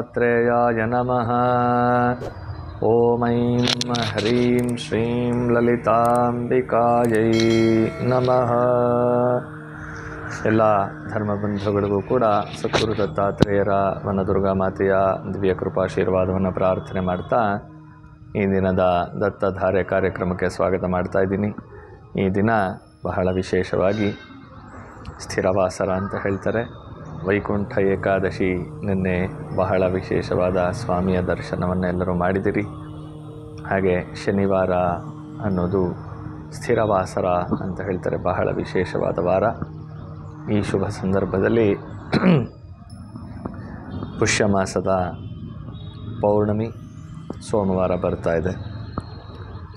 दत्तात्रेयाय नमः ॐ ऐं ह्रीं श्रीं ललिताम्बिकायै ನಮಃ ಎಲ್ಲ ಧರ್ಮಬಂಧುಗಳಿಗೂ ಕೂಡ ಸದ್ಗುರು ದತ್ತಾತ್ರೇಯರ ವನದುರ್ಗಾ ಮಾತೆಯ ದಿವ್ಯ ಕೃಪಾಶೀರ್ವಾದವನ್ನು ಪ್ರಾರ್ಥನೆ ಮಾಡ್ತಾ ಈ ದಿನದ ದತ್ತಧಾರೆ ಕಾರ್ಯಕ್ರಮಕ್ಕೆ ಸ್ವಾಗತ ಮಾಡ್ತಾ ಇದ್ದೀನಿ ಈ ದಿನ ಬಹಳ ವಿಶೇಷವಾಗಿ ಸ್ಥಿರವಾಸರ ಅಂತ ಹೇಳ್ತಾರೆ ವೈಕುಂಠ ಏಕಾದಶಿ ನಿನ್ನೆ ಬಹಳ ವಿಶೇಷವಾದ ಸ್ವಾಮಿಯ ದರ್ಶನವನ್ನು ಎಲ್ಲರೂ ಮಾಡಿದಿರಿ. ಹಾಗೆ ಶನಿವಾರ ಅನ್ನೋದು ಸ್ಥಿರವಾಸರ ಅಂತ ಹೇಳ್ತಾರೆ, ಬಹಳ ವಿಶೇಷವಾದ ವಾರ. ಈ ಶುಭ ಸಂದರ್ಭದಲ್ಲಿ ಪುಷ್ಯ ಮಾಸದ ಪೌರ್ಣಮಿ ಸೋಮವಾರ ಬರ್ತಾ ಇದೆ.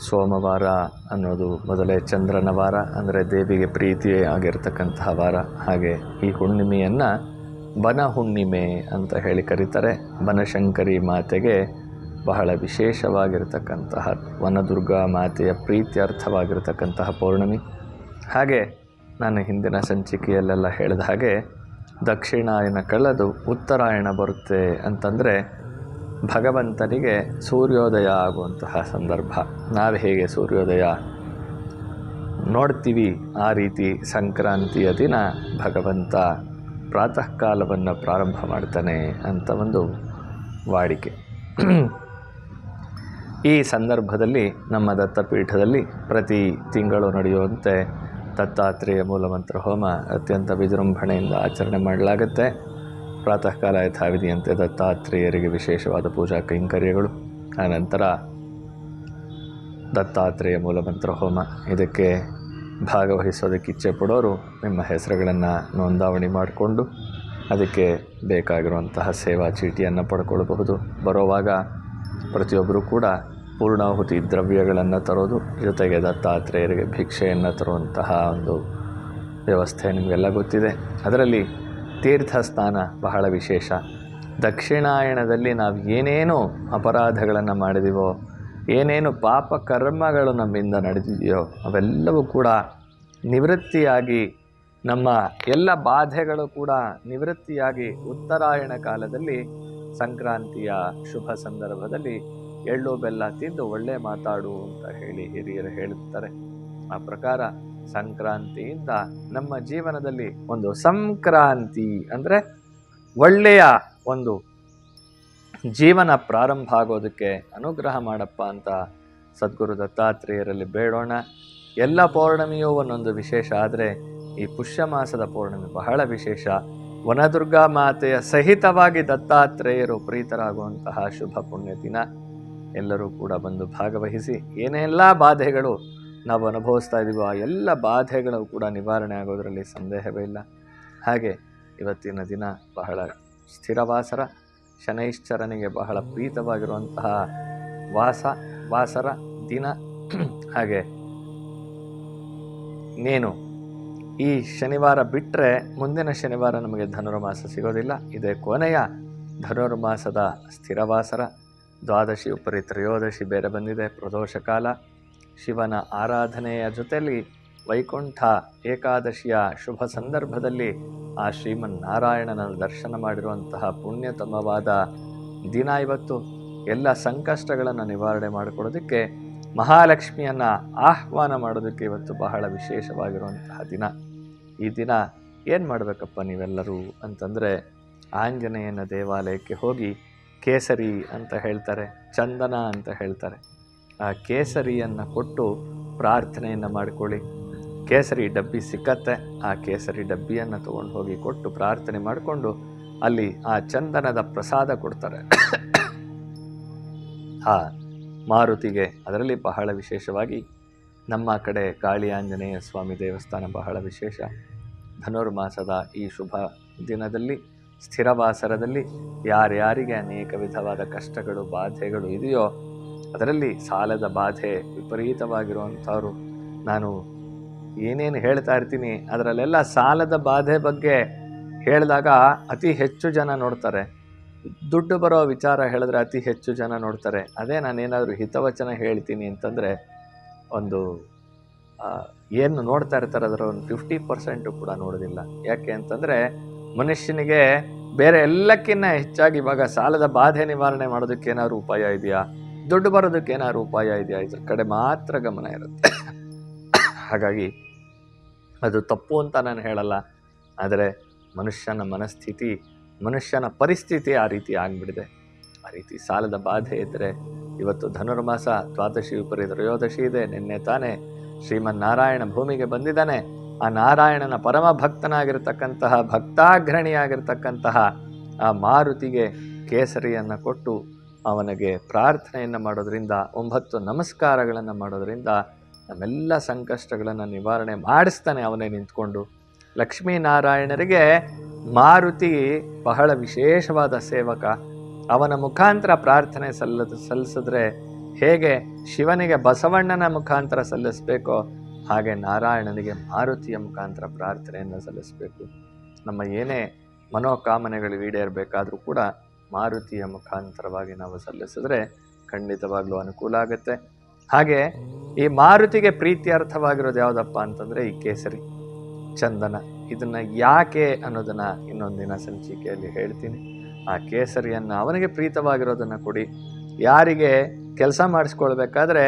ಸೋಮವಾರ ಅನ್ನೋದು ಮೊದಲೇ ಚಂದ್ರನ ವಾರ, ಅಂದರೆ ದೇವಿಗೆ ಪ್ರೀತಿಯೇ ಆಗಿರ್ತಕ್ಕಂತಹ ವಾರ. ಹಾಗೆ ಈ ಹುಣ್ಣಿಮೆಯನ್ನು ಬನ ಹುಣ್ಣಿಮೆ ಅಂತ ಹೇಳಿ ಕರೀತಾರೆ. ಬನಶಂಕರಿ ಮಾತೆಗೆ ಬಹಳ ವಿಶೇಷವಾಗಿರತಕ್ಕಂತಹ ವನದುರ್ಗಾ ಮಾತೆಯ ಪ್ರೀತ್ಯರ್ಥವಾಗಿರ್ತಕ್ಕಂತಹ ಪೌರ್ಣಮಿ. ಹಾಗೆ ನಾನು ಹಿಂದಿನ ಸಂಚಿಕೆಯಲ್ಲೆಲ್ಲ ಹೇಳಿದ ಹಾಗೆ ದಕ್ಷಿಣಾಯನ ಕಳೆದು ಉತ್ತರಾಯಣ ಬರುತ್ತೆ ಅಂತಂದರೆ ಭಗವಂತನಿಗೆ ಸೂರ್ಯೋದಯ ಆಗುವಂತಹ ಸಂದರ್ಭ. ನಾವು ಹೇಗೆ ಸೂರ್ಯೋದಯ ನೋಡ್ತೀವಿ ಆ ರೀತಿ ಸಂಕ್ರಾಂತಿಯ ದಿನ ಭಗವಂತ ಪ್ರಾತಃ ಕಾಲವನ್ನು ಪ್ರಾರಂಭ ಮಾಡ್ತಾನೆ ಅಂತ ಒಂದು ವಾಡಿಕೆ. ಈ ಸಂದರ್ಭದಲ್ಲಿ ನಮ್ಮ ದತ್ತಪೀಠದಲ್ಲಿ ಪ್ರತಿ ತಿಂಗಳು ನಡೆಯುವಂತೆ ದತ್ತಾತ್ರೇಯ ಮೂಲಮಂತ್ರ ಹೋಮ ಅತ್ಯಂತ ವಿಜೃಂಭಣೆಯಿಂದ ಆಚರಣೆ ಮಾಡಲಾಗುತ್ತೆ. ಪ್ರಾತಃ ಕಾಲ ಯಥಾವಿಧಿಯಂತೆ ದತ್ತಾತ್ರೇಯರಿಗೆ ವಿಶೇಷವಾದ ಪೂಜಾ ಕೈಂಕರ್ಯಗಳು. ಆನಂತರ ದತ್ತಾತ್ರೇಯ ಮೂಲಮಂತ್ರ ಹೋಮ. ಇದಕ್ಕೆ ಭಾಗವಹಿಸೋದಕ್ಕೆ ಇಚ್ಛೆ ಪಡೋರು ನಿಮ್ಮ ಹೆಸರುಗಳನ್ನು ನೋಂದಾವಣಿ ಮಾಡಿಕೊಂಡು ಅದಕ್ಕೆ ಬೇಕಾಗಿರುವಂತಹ ಸೇವಾ ಚೀಟಿಯನ್ನು ಪಡ್ಕೊಳ್ಬಹುದು. ಬರೋವಾಗ ಪ್ರತಿಯೊಬ್ಬರೂ ಕೂಡ ಪೂರ್ಣಾಹುತಿ ದ್ರವ್ಯಗಳನ್ನು ತರೋದು, ಜೊತೆಗೆ ದತ್ತಾತ್ರೇಯರಿಗೆ ಭಿಕ್ಷೆಯನ್ನು ತರುವಂತಹ ಒಂದು ವ್ಯವಸ್ಥೆ ನಿಮಗೆಲ್ಲ ಗೊತ್ತಿದೆ. ಅದರಲ್ಲಿ ತೀರ್ಥಸ್ಥಾನ ಬಹಳ ವಿಶೇಷ. ದಕ್ಷಿಣಾಯಣದಲ್ಲಿ ನಾವು ಏನೇನು ಅಪರಾಧಗಳನ್ನು ಮಾಡಿದೀವೋ ಏನೇನು ಪಾಪ ಕರ್ಮಗಳು ನಮ್ಮಿಂದ ನಡೆದಿದೆಯೋ ಅವೆಲ್ಲವೂ ಕೂಡ ನಿವೃತ್ತಿಯಾಗಿ ನಮ್ಮ ಎಲ್ಲ ಬಾಧೆಗಳು ಕೂಡ ನಿವೃತ್ತಿಯಾಗಿ ಉತ್ತರಾಯಣ ಕಾಲದಲ್ಲಿ, ಸಂಕ್ರಾಂತಿಯ ಶುಭ ಸಂದರ್ಭದಲ್ಲಿ ಎಳ್ಳು ಬೆಲ್ಲ ತಿಂದು ಒಳ್ಳೆ ಮಾತಾಡು ಅಂತ ಹೇಳಿ ಹಿರಿಯರು ಹೇಳುತ್ತಾರೆ. ಆ ಪ್ರಕಾರ ಸಂಕ್ರಾಂತಿಯಿಂದ ನಮ್ಮ ಜೀವನದಲ್ಲಿ ಒಂದು ಸಂಕ್ರಾಂತಿ ಅಂದರೆ ಒಳ್ಳೆಯ ಒಂದು ಜೀವನ ಪ್ರಾರಂಭ ಆಗೋದಕ್ಕೆ ಅನುಗ್ರಹ ಮಾಡಪ್ಪ ಅಂತ ಸದ್ಗುರು ದತ್ತಾತ್ರೇಯರಲ್ಲಿ ಬೇಡೋಣ. ಎಲ್ಲ ಪೌರ್ಣಮಿಯೂ ಒಂದೊಂದು ವಿಶೇಷ ಆದರೆ ಈ ಪುಷ್ಯ ಮಾಸದ ಪೌರ್ಣಮಿ ಬಹಳ ವಿಶೇಷ. ವನದುರ್ಗಾ ಮಾತೆಯ ಸಹಿತವಾಗಿ ದತ್ತಾತ್ರೇಯರು ಪ್ರೀತರಾಗುವಂತಹ ಶುಭ ಪುಣ್ಯ ದಿನ. ಎಲ್ಲರೂ ಕೂಡ ಬಂದು ಭಾಗವಹಿಸಿ ಏನೆಲ್ಲ ಬಾಧೆಗಳು ನಾವು ಅನುಭವಿಸ್ತಾ ಇದ್ದೀವೋ ಆ ಎಲ್ಲ ಬಾಧೆಗಳು ಕೂಡ ನಿವಾರಣೆ ಆಗೋದರಲ್ಲಿ ಸಂದೇಹವೇ ಇಲ್ಲ. ಹಾಗೆ ಇವತ್ತಿನ ದಿನ ಬಹಳ ಸ್ಥಿರವಾಸರ ಶನೈಶ್ಚರನಿಗೆ ಬಹಳ ಪ್ರೀತವಾಗಿರುವಂತಹ ವಾಸ, ವಾಸರ ದಿನ. ಹಾಗೆ ನೇನು ಈ ಶನಿವಾರ ಬಿಟ್ಟರೆ ಮುಂದಿನ ಶನಿವಾರ ನಮಗೆ ಧನುರ್ಮಾಸ ಸಿಗೋದಿಲ್ಲ. ಇದೇ ಕೊನೆಯ ಧನುರ್ಮಾಸದ ಸ್ಥಿರವಾಸರ ದ್ವಾದಶಿ, ಉಪರಿ ತ್ರಯೋದಶಿ ಬೇರೆ ಬಂದಿದೆ. ಪ್ರದೋಷ ಕಾಲ ಶಿವನ ಆರಾಧನೆಯ ಜೊತೆಯಲ್ಲಿ ವೈಕುಂಠ ಏಕಾದಶಿಯ ಶುಭ ಸಂದರ್ಭದಲ್ಲಿ ಆ ಶ್ರೀಮನ್ನಾರಾಯಣನ ದರ್ಶನ ಮಾಡಿರುವಂತಹ ಪುಣ್ಯತಮವಾದ ದಿನ ಇವತ್ತು. ಎಲ್ಲ ಸಂಕಷ್ಟಗಳನ್ನು ನಿವಾರಣೆ ಮಾಡಿಕೊಡೋದಕ್ಕೆ ಮಹಾಲಕ್ಷ್ಮಿಯನ್ನು ಆಹ್ವಾನ ಮಾಡೋದಕ್ಕೆ ಇವತ್ತು ಬಹಳ ವಿಶೇಷವಾಗಿರುವಂತಹ ದಿನ. ಈ ದಿನ ಏನು ಮಾಡಬೇಕಪ್ಪ ನೀವೆಲ್ಲರೂ ಅಂತಂದರೆ ಆಂಜನೇಯನ ದೇವಾಲಯಕ್ಕೆ ಹೋಗಿ ಕೇಸರಿ ಅಂತ ಹೇಳ್ತಾರೆ, ಚಂದನ ಅಂತ ಹೇಳ್ತಾರೆ. ಆ ಕೇಸರಿಯನ್ನು ಕೊಟ್ಟು ಪ್ರಾರ್ಥನೆಯನ್ನು ಮಾಡಿಕೊಳ್ಳಿ. ಕೇಸರಿ ಡಬ್ಬಿ ಸಿಕ್ಕತ್ತೆ. ಆ ಕೇಸರಿ ಡಬ್ಬಿಯನ್ನು ತೊಗೊಂಡು ಹೋಗಿ ಕೊಟ್ಟು ಪ್ರಾರ್ಥನೆ ಮಾಡಿಕೊಂಡು ಅಲ್ಲಿ ಆ ಚಂದನದ ಪ್ರಸಾದ ಕೊಡ್ತಾರೆ. ಆ ಮಾರುತಿಗೆ ಅದರಲ್ಲಿ ಬಹಳ ವಿಶೇಷವಾಗಿ ನಮ್ಮ ಕಡೆ ಕಾಳಿ ಆಂಜನೇಯ ಸ್ವಾಮಿ ದೇವಸ್ಥಾನ ಬಹಳ ವಿಶೇಷ. ಧನುರ್ಮಾಸದ ಈ ಶುಭ ದಿನದಲ್ಲಿ, ಸ್ಥಿರವಾಸರದಲ್ಲಿ ಯಾರ್ಯಾರಿಗೆ ಅನೇಕ ವಿಧವಾದ ಕಷ್ಟಗಳು, ಬಾಧೆಗಳು ಇದೆಯೋ ಅದರಲ್ಲಿ ಸಾಲದ ಬಾಧೆ ವಿಪರೀತವಾಗಿರುವಂಥವರು ನಾನು ಏನೇನು ಹೇಳ್ತಾ ಇರ್ತೀನಿ, ಅದರಲ್ಲೆಲ್ಲ ಸಾಲದ ಬಾಧೆ ಬಗ್ಗೆ ಹೇಳಿದಾಗ ಅತಿ ಹೆಚ್ಚು ಜನ ನೋಡ್ತಾರೆ. ದುಡ್ಡು ಬರೋ ವಿಚಾರ ಹೇಳಿದ್ರೆ ಅತಿ ಹೆಚ್ಚು ಜನ ನೋಡ್ತಾರೆ. ಅದೇ ನಾನೇನಾದರೂ ಹಿತವಚನ ಹೇಳ್ತೀನಿ ಅಂತಂದರೆ, ಒಂದು ಏನು ನೋಡ್ತಾ ಇರ್ತಾರೆ ಅದರ ಒಂದು ಫಿಫ್ಟಿ ಪರ್ಸೆಂಟು ಕೂಡ ನೋಡೋದಿಲ್ಲ. ಯಾಕೆ ಅಂತಂದರೆ, ಮನುಷ್ಯನಿಗೆ ಬೇರೆ ಎಲ್ಲಕ್ಕಿಂತ ಹೆಚ್ಚಾಗಿ ಇವಾಗ ಸಾಲದ ಬಾಧೆ ನಿವಾರಣೆ ಮಾಡೋದಕ್ಕೆ ಏನಾದ್ರು ಉಪಾಯ ಇದೆಯಾ? ದುಡ್ಡು ಬರೋದಕ್ಕೆ ಏನಾದ್ರು ಉಪಾಯ ಇದೆಯಾ? ಇದ್ರ ಕಡೆ ಮಾತ್ರ ಗಮನ ಇರುತ್ತೆ. ಹಾಗಾಗಿ ಅದು ತಪ್ಪು ಅಂತ ನಾನು ಹೇಳಲ್ಲ. ಆದರೆ ಮನುಷ್ಯನ ಮನಸ್ಥಿತಿ, ಮನುಷ್ಯನ ಪರಿಸ್ಥಿತಿ ಆ ರೀತಿ ಆಗಿಬಿಡಿದೆ. ಆ ರೀತಿ ಸಾಲದ ಬಾಧೆ ಇದ್ದರೆ ಇವತ್ತು ಧನುರ್ಮಾಸ, ದ್ವಾದಶಿ, ವಿಪರೀತ ತ್ರಯೋದಶಿ ಇದೆ. ನಿನ್ನೆ ತಾನೇ ಶ್ರೀಮನ್ನಾರಾಯಣ ಭೂಮಿಗೆ ಬಂದಿದ್ದಾನೆ. ಆ ನಾರಾಯಣನ ಪರಮ ಭಕ್ತನಾಗಿರ್ತಕ್ಕಂತಹ ಭಕ್ತಾಗ್ರಣಿಯಾಗಿರ್ತಕ್ಕಂತಹ ಆ ಮಾರುತಿಗೆ ಕೇಸರಿಯನ್ನು ಕೊಟ್ಟು ಅವನಿಗೆ ಪ್ರಾರ್ಥನೆಯನ್ನು ಮಾಡೋದರಿಂದ, ಒಂಬತ್ತು ನಮಸ್ಕಾರಗಳನ್ನು ಮಾಡೋದ್ರಿಂದ ನಮ್ಮೆಲ್ಲ ಸಂಕಷ್ಟಗಳನ್ನು ನಿವಾರಣೆ ಮಾಡಿಸ್ತಾನೆ ಅವನೇ ನಿಂತ್ಕೊಂಡು. ಲಕ್ಷ್ಮೀನಾರಾಯಣರಿಗೆ ಮಾರುತಿ ಬಹಳ ವಿಶೇಷವಾದ ಸೇವಕ. ಅವನ ಮುಖಾಂತರ ಪ್ರಾರ್ಥನೆ ಸಲ್ಲ ಸಲ್ಲಿಸಿದ್ರೆ ಹೇಗೆ ಶಿವನಿಗೆ ಬಸವಣ್ಣನ ಮುಖಾಂತರ ಸಲ್ಲಿಸಬೇಕೋ, ಹಾಗೆ ನಾರಾಯಣನಿಗೆ ಮಾರುತಿಯ ಮುಖಾಂತರ ಪ್ರಾರ್ಥನೆಯನ್ನು ಸಲ್ಲಿಸಬೇಕು. ನಮ್ಮ ಏನೇ ಮನೋಕಾಮನೆಗಳು ಈಡೇರಬೇಕಾದರೂ ಕೂಡ ಮಾರುತಿಯ ಮುಖಾಂತರವಾಗಿ ನಾವು ಸಲ್ಲಿಸಿದ್ರೆ ಖಂಡಿತವಾಗ್ಲೂ ಅನುಕೂಲ ಆಗುತ್ತೆ. ಹಾಗೆ ಈ ಮಾರುತಿಗೆ ಪ್ರೀತ್ಯರ್ಥವಾಗಿರೋದು ಯಾವುದಪ್ಪ ಅಂತಂದರೆ ಈ ಕೇಸರಿ ಚಂದನ. ಇದನ್ನು ಯಾಕೆ ಅನ್ನೋದನ್ನು ಇನ್ನೊಂದಿನ ಸಂಚಿಕೆಯಲ್ಲಿ ಹೇಳ್ತೀನಿ. ಆ ಕೇಸರಿಯನ್ನು ಅವನಿಗೆ ಪ್ರೀತವಾಗಿರೋದನ್ನು ಕೊಡಿ. ಯಾರಿಗೆ ಕೆಲಸ ಮಾಡಿಸ್ಕೊಳ್ಬೇಕಾದ್ರೆ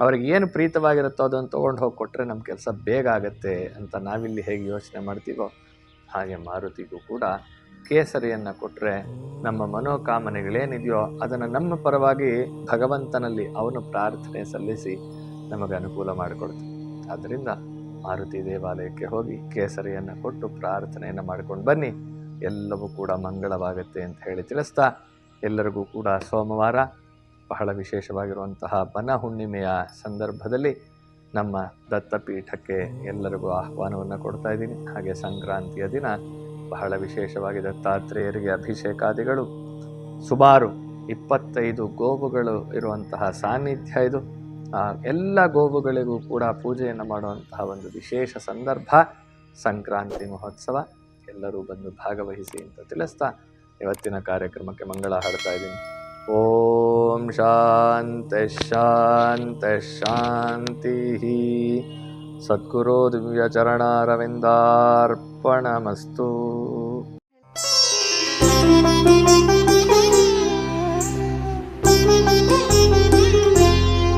ಅವ್ರಿಗೆ ಏನು ಪ್ರೀತವಾಗಿರುತ್ತೋ ಅದನ್ನು ತೊಗೊಂಡು ಹೋಗಿ ಕೊಟ್ಟರೆ ನಮ್ಮ ಕೆಲಸ ಬೇಗ ಆಗುತ್ತೆ ಅಂತ ನಾವಿಲ್ಲಿ ಹೇಗೆ ಯೋಚನೆ ಮಾಡ್ತೀವೋ ಹಾಗೆ ಮಾರುತಿಗೂ ಕೂಡ ಕೇಸರಿಯನ್ನು ಕೊಟ್ಟರೆ ನಮ್ಮ ಮನೋಕಾಮನೆಗಳೇನಿದೆಯೋ ಅದನ್ನು ನಮ್ಮ ಪರವಾಗಿ ಭಗವಂತನಲ್ಲಿ ಅವನು ಪ್ರಾರ್ಥನೆ ಸಲ್ಲಿಸಿ ನಮಗೆ ಅನುಕೂಲ ಮಾಡಿಕೊಡ್ತೀವಿ ಆದ್ದರಿಂದ ಮಾರುತಿ ದೇವಾಲಯಕ್ಕೆ ಹೋಗಿ ಕೇಸರಿಯನ್ನು ಕೊಟ್ಟು ಪ್ರಾರ್ಥನೆಯನ್ನು ಮಾಡ್ಕೊಂಡು ಬನ್ನಿ. ಎಲ್ಲವೂ ಕೂಡ ಮಂಗಳವಾಗುತ್ತೆ ಅಂತ ಹೇಳಿ ತಿಳಿಸ್ತಾ ಎಲ್ಲರಿಗೂ ಕೂಡ ಸೋಮವಾರ ಬಹಳ ವಿಶೇಷವಾಗಿರುವಂತಹ ಬನ ಹುಣ್ಣಿಮೆಯ ಸಂದರ್ಭದಲ್ಲಿ ನಮ್ಮ ದತ್ತಪೀಠಕ್ಕೆ ಎಲ್ಲರಿಗೂ ಆಹ್ವಾನವನ್ನು ಕೊಡ್ತಾ ಇದ್ದೀನಿ. ಹಾಗೆ ಸಂಕ್ರಾಂತಿಯ ದಿನ ಬಹಳ ವಿಶೇಷವಾಗಿ ದತ್ತಾತ್ರೇಯರಿಗೆ ಅಭಿಷೇಕಾದಿಗಳು. ಸುಮಾರು ಇಪ್ಪತ್ತೈದು ಗೋವುಗಳು ಇರುವಂತಹ ಸಾನ್ನಿಧ್ಯ ಇದು. ಎಲ್ಲ ಗೋವುಗಳಿಗೂ ಕೂಡ ಪೂಜೆಯನ್ನು ಮಾಡುವಂತಹ ಒಂದು ವಿಶೇಷ ಸಂದರ್ಭ, ಸಂಕ್ರಾಂತಿ ಮಹೋತ್ಸವ. ಎಲ್ಲರೂ ಬಂದು ಭಾಗವಹಿಸಿ ಅಂತ ತಿಳಿಸ್ತಾ ಇವತ್ತಿನ ಕಾರ್ಯಕ್ರಮಕ್ಕೆ ಮಂಗಳ ಹಾಡ್ತಾ ಇದ್ದೀನಿ. ಓಂ ಶಾಂತ ಶಾಂತ ಶಾಂತಿ ಸದ್ಗುರು ದಿವ್ಯಚರಣಾರವಿಂದಾರ್ಪಣಮಸ್ತು